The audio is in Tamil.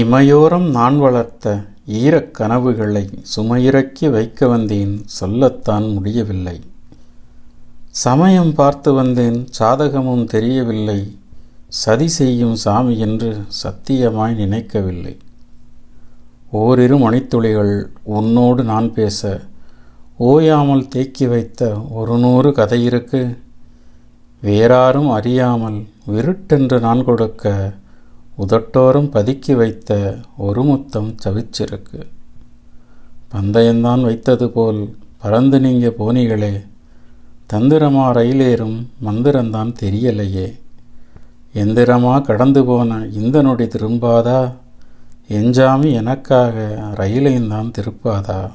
இமையோரம் நான் வளர்த்த ஈரக் கனவுகளை சுமையிறக்கி வைக்க வந்தேன் சொல்லத்தான் முடியவில்லை. சமயம் பார்த்து வந்தேன் சாதகமும் தெரியவில்லை. சதி செய்யும் சாமி என்று சத்தியமாய் நினைக்கவில்லை. ஓரிரு மணித்துளிகள் உன்னோடு நான் பேச ஓயாமல் தேக்கி வைத்த ஒரு நூறு கதையிருக்கு. வேறாரும் அறியாமல் விருட்டென்று நான் கொடுக்க உதட்டோரம் பதுக்கி வைத்த ஒரு முத்தம் சவிச்சிருக்கு. பந்தயம்தான் வைத்தது போல் பறந்து நீங்க போனீங்களே தந்திரமா ரயிலேறும் மந்திரம்தான் தெரியலையே. எந்திரமா கடந்து போன இந்த நொடி திரும்பாதா? எஞ்சாமி எனக்காக ரயிலையும் தான் திருப்பாதா?